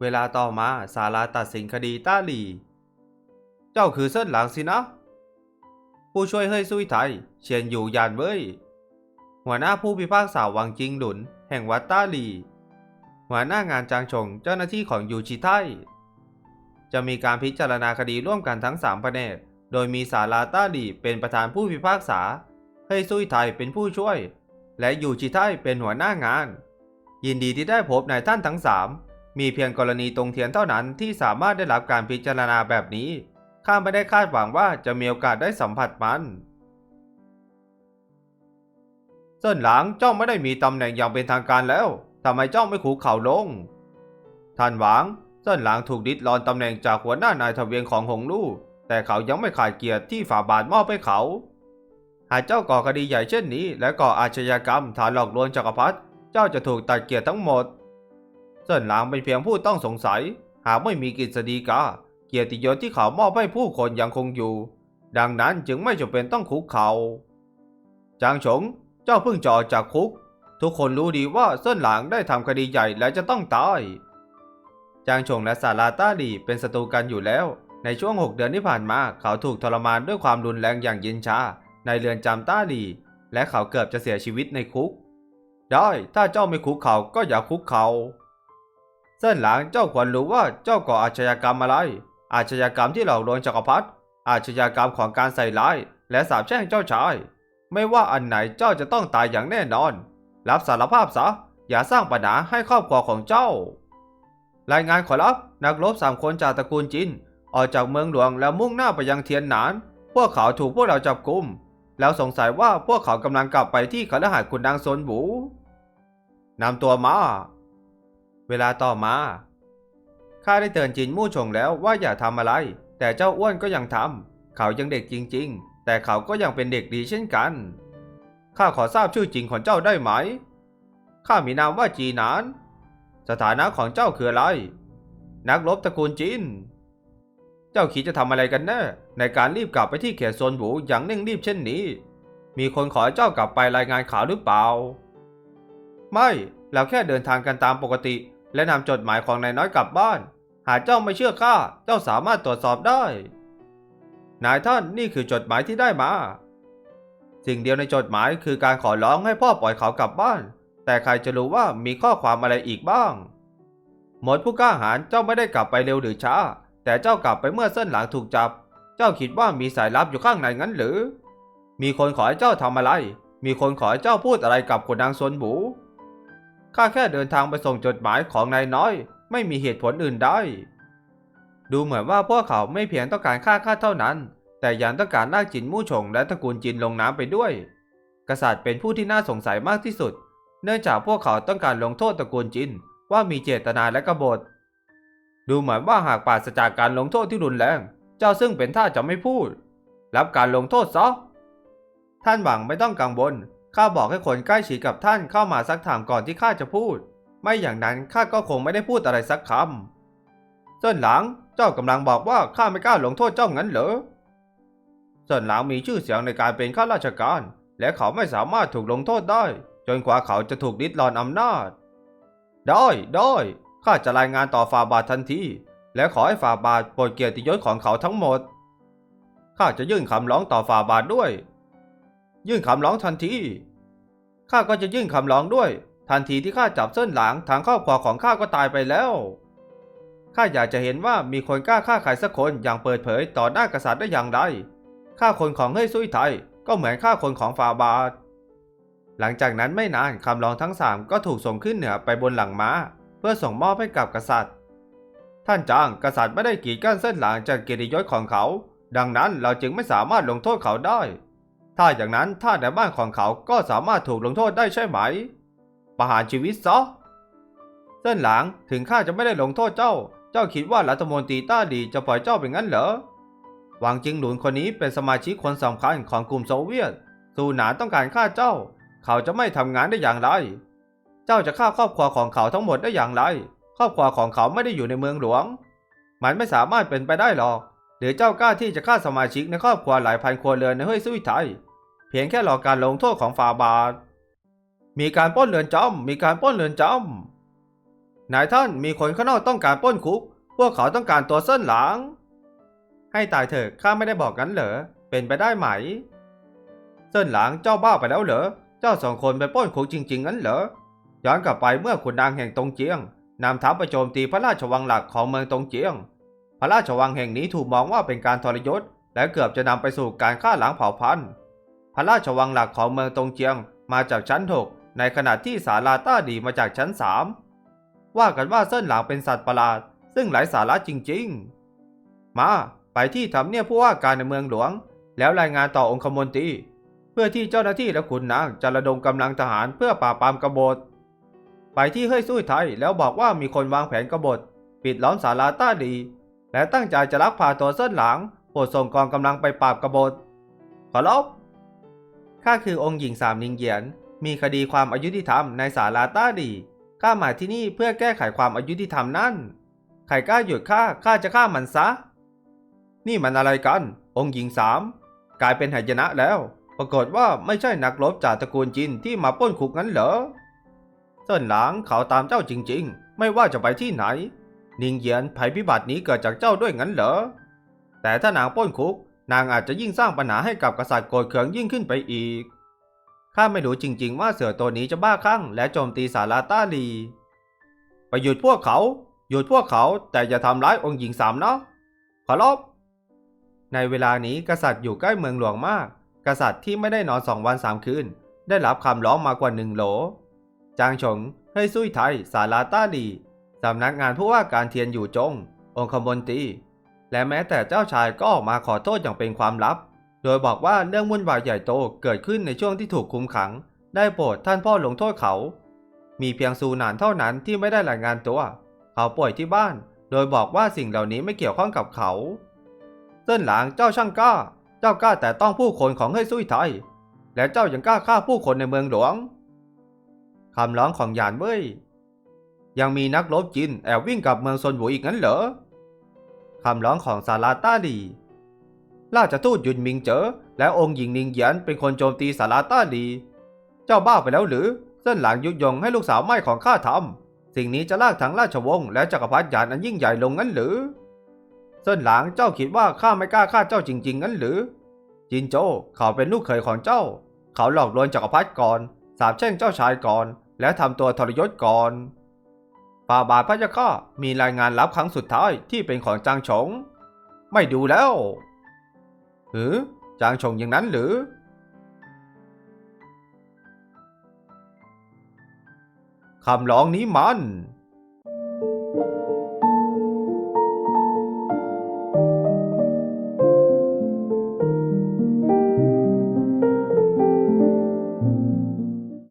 เวลาต่อมาศาลาตัดสินคดีต้าหลีเจ้าคือเส้นหลังสินะ ผู้ช่วยเฮ้ยซุยไทยเชียนอยู่ยานเว้ย หัวหน้าผู้พิพากษาวังจิงหลุน แห่งวัดต้าหลีหัวหน้างานจางชงเจ้าหน้าที่ของยูชิไทยจะมีการพิจารณาคดีร่วมกันทั้ง3แผนก โดยมีศาลาต้าหลีเป็นประธานผู้พิพากษา เฮ้ยซุยไทยเป็นผู้ช่วย และยูชิไทยเป็นหัวหน้างาน ยินดีที่ได้พบนายท่านทั้ง3 มีเพียงกรณีตรงเทียนเท่านั้นที่สามารถได้รับการพิจารณาแบบนี้ ข้าไม่ได้คาดหวังว่าจะมีโอกาสได้สัมผัสมันเส้นหลังเจ้าไม่ได้มีตำแหน่งอย่างเป็นทางการแล้วทำไมเจ้าไม่ขู่เข่าลง ท่านหวังเส้นหลังถูกดิดรอนตำแหน่งจากหัวหน้านายทะเบียนของหงลู่แต่เขายังไม่ขาดเกียรติที่ฝ่าบาทมอบให้เขา หากเจ้าก่อคดีใหญ่เช่นนี้ และก่ออาชญากรรมฐานหลอกลวงจักรพรรดิเจ้าจะถูกตัดเกียรติทั้งหมด เส้นหลางเป็นเพียงผู้ต้องสงสัย หากไม่มีกฤษฎีกา เกียรติยศที่เขามอบให้ผู้คนยังคงอยู่ ดังนั้นจึงไม่จำเป็นต้องคุกเขาจางฉงเจ้าเพิ่งจอจากคุก ทุกคนรู้ดีว่าเส้นหลางได้ทำคดีใหญ่และจะต้องตายจางฉงและซาลาต้าหลีเป็นศัตรูกันอยู่แล้ว ในช่วง 6 เดือนที่ผ่านมาเขาถูกทรมานด้วยความรุนแรงอย่างเย็นชา ในเรือนจำต้าหลีและเขาเกือบจะเสียชีวิตในคุก ได้ถ้าเจ้าไม่คุกเขาก็อย่าคุกเขา เส้นหลังเจ้าควรรู้ว่าเจ้าก่ออาชญากรรมอะไร อาชญากรรมที่หลอกลวงจักรพรรดิอาชญากรรมของการใส่ร้าย และสาปแช่งเจ้าชาย ไม่ว่าอันไหนเจ้าจะต้องตายอย่างแน่นอน รับสารภาพซะอย่าสร้างปัญหาให้ครอบครัวของเจ้า รายงานขอรับนักรบสามคนจากตระกูลจินออกจากเมืองหลวงแล้วมุ่งหน้าไปยังเทียนหนาน พวกเขาถูกพวกเราจับกุม แล้วสงสัยว่าพวกเขากำลังกลับไปที่คฤหาสน์คุณนางซนบูนำตัวมา เวลาต่อมาข้าได้เตือนจินมู่ชงแล้วว่าอย่าทำอะไร แต่เจ้าอ้วนก็ยังทำเขายังเด็กจริง ๆ แต่เขาก็ยังเป็นเด็กดีเช่นกันข้าขอทราบชื่อจริงของเจ้าได้ไหมข้ามีนามว่าจีนาน สถานะของเจ้าคืออะไร นักรบตระกูลจินเจ้าคิดจะทำอะไรกันแน่ในการรีบกลับไปที่เขตโซนบูอย่างเร่งรีบเช่นนี้ มีคนขอเจ้ากลับไปรายงานข่าวหรือเปล่า ไม่ เราแค่เดินทางกันตามปกติ และนำจดหมายของนายน้อยกลับบ้าน หากเจ้าไม่เชื่อข้า เจ้าสามารถตรวจสอบได้ นายท่านนี่คือจดหมายที่ได้มา สิ่งเดียวในจดหมายคือการขอร้องให้พ่อปล่อยเขากลับบ้าน แต่ใครจะรู้ว่ามีข้อความอะไรอีกบ้าง หมดผู้กล้าหาญเจ้าไม่ได้กลับไปเร็วหรือช้า แต่เจ้ากลับไปเมื่อเส้นหลังถูกจับ เจ้าคิดว่ามีสายลับอยู่ข้างในงั้นหรือ มีคนขอให้เจ้าทำอะไร มีคนขอให้เจ้าพูดอะไรกับคนนางซนบู ข้าแค่เดินทางไปส่งจดหมายของนายน้อย ไม่มีเหตุผลอื่นได้ ดูเหมือนว่าพวกเขาไม่เพียงต้องการฆ่าข้าเท่านั้น แต่ยังต้องการลากจินมู่ชงและตระกูลจินลงน้ำไปด้วย กษัตริย์เป็นผู้ที่น่าสงสัยมากที่สุด เนื่องจากพวกเขาต้องการลงโทษตระกูลจินว่ามีเจตนาและกบฏ ดูเหมือนว่าหากปราศจากการลงโทษที่รุนแรง เจ้าซึ่งเป็นท่าจะไม่พูด รับการลงโทษซะ ท่านหวังไม่ต้องกังวล ข้าบอกให้คนใกล้ชิดกับท่านเข้ามาซักถามก่อนที่ข้าจะพูด ไม่อย่างนั้นข้าก็คงไม่ได้พูดอะไรสักคำเส้นหลังเจ้ากำลังบอกว่าข้าไม่กล้าลงโทษเจ้างั้นเหรอเส้นหลังมีชื่อเสียงในการเป็นข้าราชการ และเขาไม่สามารถถูกลงโทษได้ จนกว่าเขาจะถูกดิดรอนอำนาจ ได้ได้ข้าจะรายงานต่อฝ่าบาททันทีและขอให้ฝ่าบาทโปรดเกียรติยศของเขาทั้งหมดข้าจะยื่นคำร้องต่อฝ่าบาทด้วย ยื่นคำร้องทันที ข้าก็จะยื่นคำร้องด้วย ทันทีที่ข้าจับเส้นหลังทางครอบครัวของข้าก็ตายไปแล้วข้าอยากจะเห็นว่ามีคนกล้าฆ่าใครสักคนอย่างเปิดเผยต่อหน้ากษัตริย์ได้อย่างไรฆ่าคนของเฮ้ยซุยไทยก็เหมือนฆ่าคนของฝ่าบาทหลังจากนั้นไม่นานคำร้องทั้งสามก็ถูกส่งขึ้นเหนือไปบนหลังม้า เพื่อส่งมอบให้กับกษัตริย์ ท่านจางกษัตริย์ไม่ได้กีดกั้นเส้นหลังจากเกียรติยศของเขา ดังนั้นเราจึงไม่สามารถลงโทษเขาได้ ถ้าอย่างนั้นท่านในบ้านของเขาก็สามารถถูกลงโทษได้ใช่ไหม ประหารชีวิตซะเส้นหลังถึงข้าจะไม่ได้ลงโทษเจ้า เจ้าคิดว่ารัฐมนตรีต้าดีจะปล่อยเจ้าเป็นงั้นเหรอ หวังจิงหลุนคนนี้เป็นสมาชิกคนสำคัญของกลุ่มโซเวียต สูหนานต้องการฆ่าเจ้า เขาจะไม่ทำงานได้อย่างไร เจ้าจะฆ่าครอบครัวของเขาทั้งหมดได้อย่างไร ครอบครัวของเขาไม่ได้อยู่ในเมืองหลวง มันไม่สามารถเป็นไปได้หรอก หรือเจ้ากล้าที่จะฆ่าสมาชิกในครอบครัวหลายพันครัวเรือนในเฮ้ยซุยไทย เพียงแค่รอการลงโทษของฟาบาทมีการป้นเรือนจำมีการป้นเรือนจำนายท่านมีคนข้างนอกต้องการป้นคุก พวกเขาต้องการตัวเส้นหลัง ให้ตายเถอะข้าไม่ได้บอกงั้นเหรอ เป็นไปได้ไหม เส้นหลังเจ้าบ้าไปแล้วเหรอ เจ้าสองคนไปป้นคุกจริง ๆ งั้นเหรอ ย้อนกลับไปเมื่อขุนนางแห่งตงเจียงนำทัพไปโจมตีพระราชวังหลักของเมืองตงเจียง พระราชวังแห่งนี้ถูกมองว่าเป็นการทรยศ และเกือบจะนำไปสู่การฆ่าล้างเผ่าพันธุ์ ระราชวังหลักของเมืองตงเจียงมาจากชั้น 6 ในขณะที่ศาลาต้าดีมาจากชั้น 3 ว่ากันว่าเส้นหลางเป็นสัตว์ประหลาด ซึ่งไร้สาระจริงๆ มาไปที่ทำเนียบผู้ว่าการในเมืองหลวง แล้วรายงานต่อองคมนตรีเพื่อที่เจ้าหน้าที่และขุนนางจะระดมกำลังทหารเพื่อปราบปรามกบฏไปที่เฮ้ยซุ้ยไทยแล้วบอกว่ามีคนวางแผนกบฏ ปิดล้อมศาลาต้าดี และตั้งใจจะลักพาตัวเส้นหลางโปรดส่งกองกำลังไปปราบกบฏขอรับ ข้าคือองค์หญิงสามนิงเหยียน มีคดีความอายุติธรรมในศาลาต้าดี ข้ามาที่นี่เพื่อแก้ไขความอายุติธรรมนั่น ใครกล้าหยุดข้า ข้าจะฆ่ามันซะ นี่มันอะไรกัน องค์หญิงสามกลายเป็นหายนะแล้ว ปรากฏว่าไม่ใช่นักรบจากตระกูลจินที่มาป้นคุกงั้นเหรอเส้นหลางเขาตามเจ้าจริง ๆ ไม่ว่าจะไปที่ไหน นิงเหยียนภัยพิบัตินี้เกิดจากเจ้าด้วยงั้นเหรอ แต่ถ้านางป้นคุก นางอาจจะยิ่งสร้างปัญหาให้กับกษัตริย์โกรธเคืองยิ่งขึ้นไปอีก ข้าไม่รู้จริง ๆ ว่าเสือตัวนี้จะบ้าคลั่งและโจมตีสาราต้าลี ไปหยุดพวกเขา หยุดพวกเขาแต่อย่าทำร้ายองค์หญิงสามนะขอรบในเวลานี้กษัตริย์อยู่ใกล้เมืองหลวงมาก กษัตริย์ที่ไม่ได้นอนสองวันสามคืน ได้รับคำร้องมากว่าหนึ่งโหล จางฉงเฮ้ยซุยไทย สาราต้าลีสำนักงานผู้ว่าการเทียนอยู่จง องคมนตรี และแม้แต่เจ้าชายก็ออกมาขอโทษอย่างเป็นความลับ โดยบอกว่าเรื่องวุ่นวายใหญ่โตเกิดขึ้นในช่วงที่ถูกคุมขัง ได้โปรดท่านพ่อลงโทษเขา มีเพียงซูหนานเท่านั้นที่ไม่ได้รายงานตัว เขาป่วยที่บ้าน โดยบอกว่าสิ่งเหล่านี้ไม่เกี่ยวข้องกับเขา เส้นหลางเจ้าช่างกล้า เจ้ากล้าแต่ต้องผู้คนของเฮ้ยซุยไทย และเจ้ายังกล้าฆ่าผู้คนในเมืองหลวงคำร้องของหยานเว้ยยังมีนักรบจีนแอบวิ่งกลับเมืองซนหวูอีกงั้นเหรอ คำร้องของซาลาต้าดี ราชทูตหยุนมิงเจ๋อและองค์หญิงนิงเหยียนเป็นคนโจมตีสาราต้าดี เจ้าบ้าไปแล้วหรือ เส้นหลังยุยงให้ลูกสาวไม่ของข้าทำสิ่งนี้จะลากทั้งราชวงศ์และจักรพรรดิหยานอันยิ่งใหญ่ลงงั้นหรือ เส้นหลังเจ้าคิดว่าข้าไม่กล้าฆ่าเจ้าจริง ๆ งั้นหรือ จินโจเขาเป็นลูกเขยของเจ้า เขาหลอกลวงจักรพรรดิก่อน สาบแช่งเจ้าชายก่อน และทำตัวทรยศก่อน ป่าบาทพระยาข้ามีรายงานลับครั้งสุดท้ายที่เป็นของจางชง ไม่ดูแล้วหือจางชงอย่างนั้นหรือ คำร้องนี้มัน